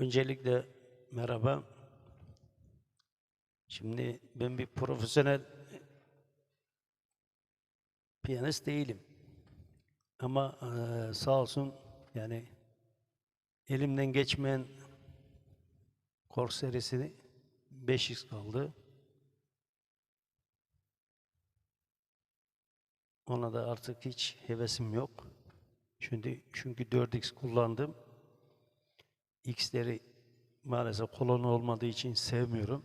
Öncelikle merhaba. Şimdi ben bir profesyonel piyanist değilim. Ama eee, sağ olsun yani elimden geçmeyen kork serisini 5x kaldı. Ona da artık hiç hevesim yok. Çünkü çünkü 4x kullandım. X'leri maalesef kolonu olmadığı için sevmiyorum.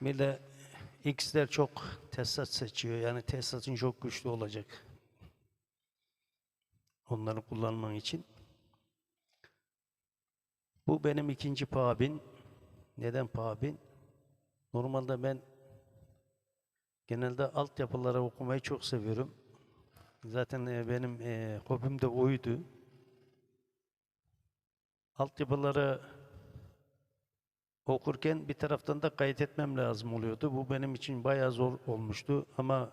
Bir de X'ler çok tesisat seçiyor. Yani tesisatın çok güçlü olacak. Onları kullanman için. Bu benim ikinci pabin. Neden pabin? Normalde ben genelde altyapıları okumayı çok seviyorum. Zaten e, benim e, hobim de oydu. Altyapıları okurken bir taraftan da kaydetmem lazım oluyordu. Bu benim için bayağı zor olmuştu ama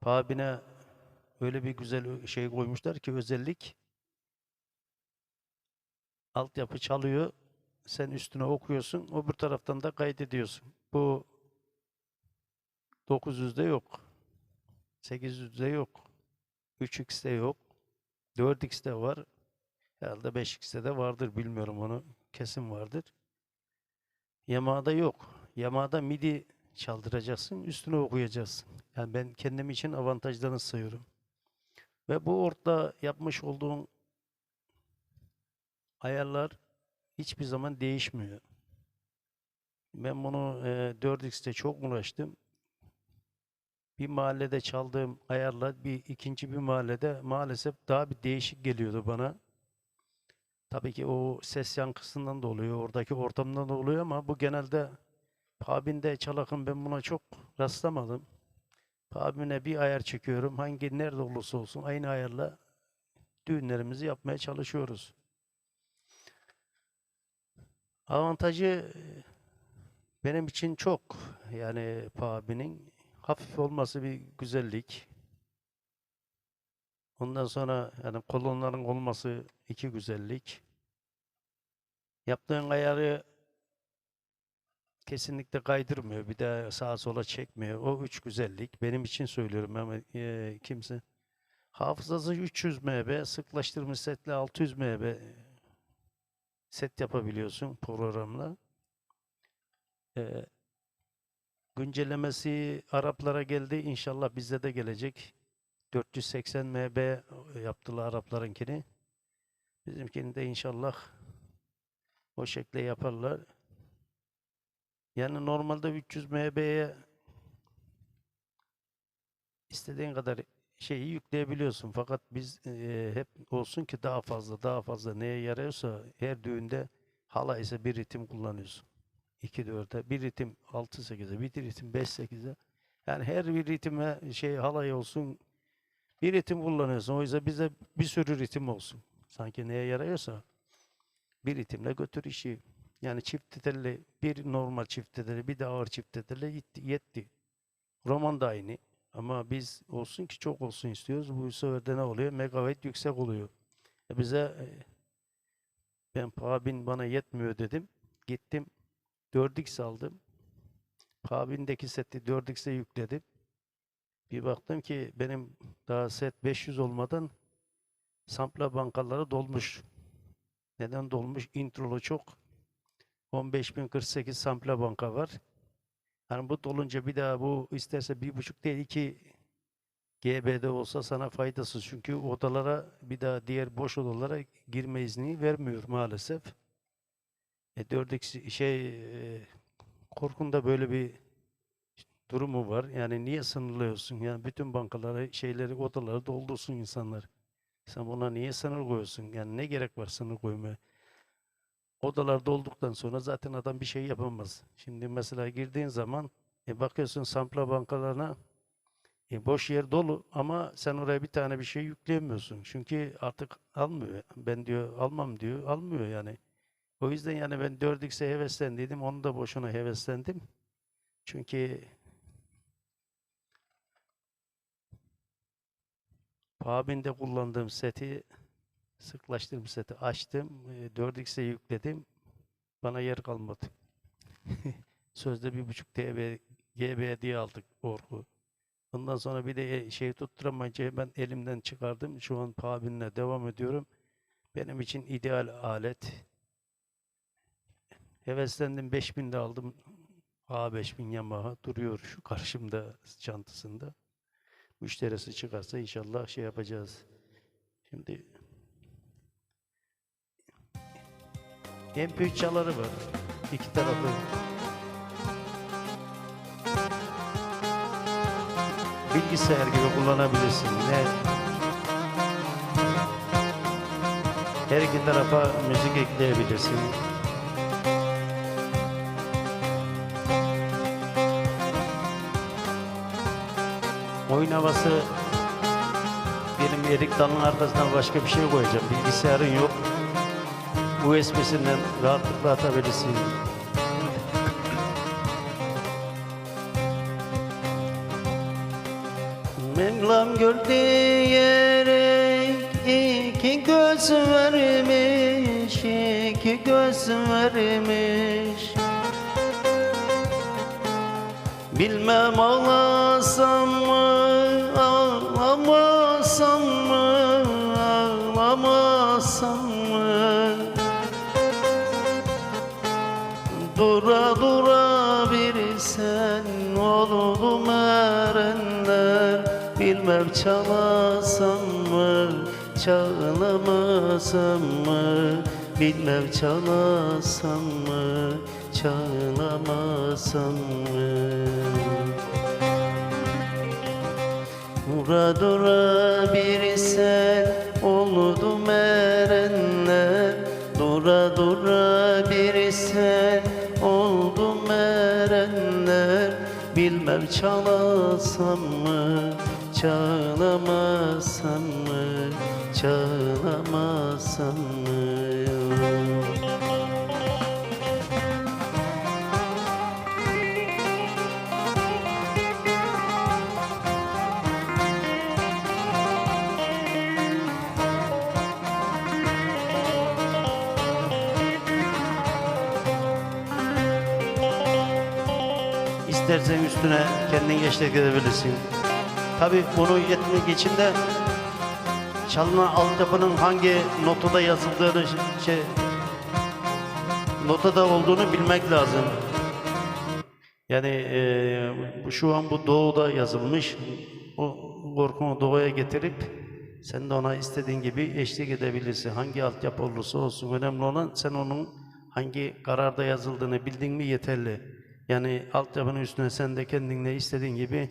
Pabine öyle bir güzel şey koymuşlar ki özellik altyapı çalıyor. Sen üstüne okuyorsun. Öbür taraftan da kaydediyorsun. Bu 900'de yok. 800'de yok. 3x'te yok. 4x'te var. Herhalde 5x'te de vardır. Bilmiyorum onu. Kesin vardır. Yamağda yok. Yamağda MIDI çaldıracaksın. Üstüne okuyacaksın. Yani ben kendim için avantajlarını sayıyorum. Ve bu orada yapmış olduğum ayarlar hiçbir zaman değişmiyor. Ben bunu e, 4x'te çok uğraştım. Bir mahallede çaldığım ayarla bir ikinci bir mahallede maalesef daha bir değişik geliyordu bana. Tabii ki o ses yankısından da oluyor, oradaki ortamdan da oluyor ama bu genelde pubinde çalakın ben buna çok rastlamadım. Pubine bir ayar çekiyorum. Hangi nerede olursa olsun aynı ayarla düğünlerimizi yapmaya çalışıyoruz. Avantajı e, benim için çok. Yani pubinin hafif olması bir güzellik. Ondan sonra yani kolonların olması iki güzellik. Yaptığın ayarı kesinlikle kaydırmıyor. Bir de sağa sola çekmiyor. O üç güzellik. Benim için söylüyorum ama e, kimse. Hafızası 300 MB, sıklaştırmış setle 600 MB set yapabiliyorsun programla. E, güncellemesi Araplara geldi. İnşallah bizde de gelecek. 480 MB yaptılar Araplarınkini. Bizimkini de inşallah o şekilde yaparlar. Yani normalde 300 MB'ye istediğin kadar şeyi yükleyebiliyorsun. Fakat biz e, hep olsun ki daha fazla daha fazla neye yarıyorsa her düğünde hala ise bir ritim kullanıyorsun. 2-4'e, bir ritim 6-8'e, bir ritim 5-8'e. Yani her bir ritime şey halay olsun bir ritim kullanıyorsun. O yüzden bize bir sürü ritim olsun. Sanki neye yarıyorsa bir ritimle götür işi. Yani çift telli, bir normal çift telli, bir de ağır çift telli yetti. Roman da aynı. Ama biz olsun ki çok olsun istiyoruz. Bu sefer de ne oluyor? Megabayt yüksek oluyor. E bize e, ben Pabin bana yetmiyor dedim. Gittim 4x aldım. Pabin'deki seti 4x'e yükledim. Bir baktım ki benim daha set 500 olmadan sampla bankaları dolmuş. Neden dolmuş? Introlu çok. 15.048 sampla banka var. Yani bu dolunca bir daha bu isterse bir buçuk değil iki GB'de olsa sana faydasız. Çünkü odalara bir daha diğer boş odalara girme izni vermiyor maalesef. E 4x şey e, korkunda böyle bir durumu var. Yani niye sınırlıyorsun? Yani bütün bankaları, şeyleri, odaları doldursun insanlar. Sen buna niye sınır koyuyorsun? Yani ne gerek var sınır koymaya? Odalar dolduktan sonra zaten adam bir şey yapamaz. Şimdi mesela girdiğin zaman e, bakıyorsun sampla bankalarına e, boş yer dolu ama sen oraya bir tane bir şey yükleyemiyorsun. Çünkü artık almıyor. Ben diyor almam diyor. Almıyor yani. O yüzden yani ben 4x'e heveslendiydim. Onu da boşuna heveslendim. Çünkü Pabin'de kullandığım seti sıklaştırma seti açtım. E, 4x'e yükledim. Bana yer kalmadı. Sözde bir buçuk TB GB diye aldık Orku. Ondan sonra bir de e, şey tutturamayınca ben elimden çıkardım. Şu an pabinle devam ediyorum. Benim için ideal alet. Heveslendim 5000 de aldım. A5000 Yamaha duruyor şu karşımda çantasında. Müşterisi çıkarsa inşallah şey yapacağız. Şimdi MP3 çaları var. İki tarafı. Bilgisayar gibi kullanabilirsin. Ne? Her iki tarafa müzik ekleyebilirsin. Oyun havası benim erik dalının arkasından başka bir şey koyacağım. Bilgisayarın yok. USB'sinden rahatlıkla atabilirsin. Mevlam gördü yere iki göz vermiş, iki göz vermiş. Bilmem ağlasam Dura dura bir sen oldum erenler Bilmem çalasam mı, çağlamasam mı? Bilmem çalasam mı, çağlamasam mı? Dura dura bir sen erenler Bilmem çalasam mı, çağlamasam mı, çağlamasam mı İstersen üstüne kendin eşlik edebilirsin. Tabi bunu yetmek için de çalınan altyapının hangi notada yazıldığını ş- şey notada olduğunu bilmek lazım. Yani bu- şu an bu doğuda yazılmış. O korkunu doğuya getirip sen de ona istediğin gibi eşlik edebilirsin. Hangi altyapı olursa olsun önemli olan sen onun hangi kararda yazıldığını bildin mi yeterli. Yani altyapının üstüne sen de kendinle istediğin gibi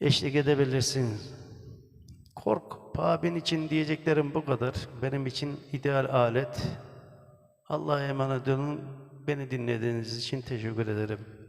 eşlik edebilirsin. Kork, Babin için diyeceklerim bu kadar. Benim için ideal alet. Allah'a emanet olun. Beni dinlediğiniz için teşekkür ederim.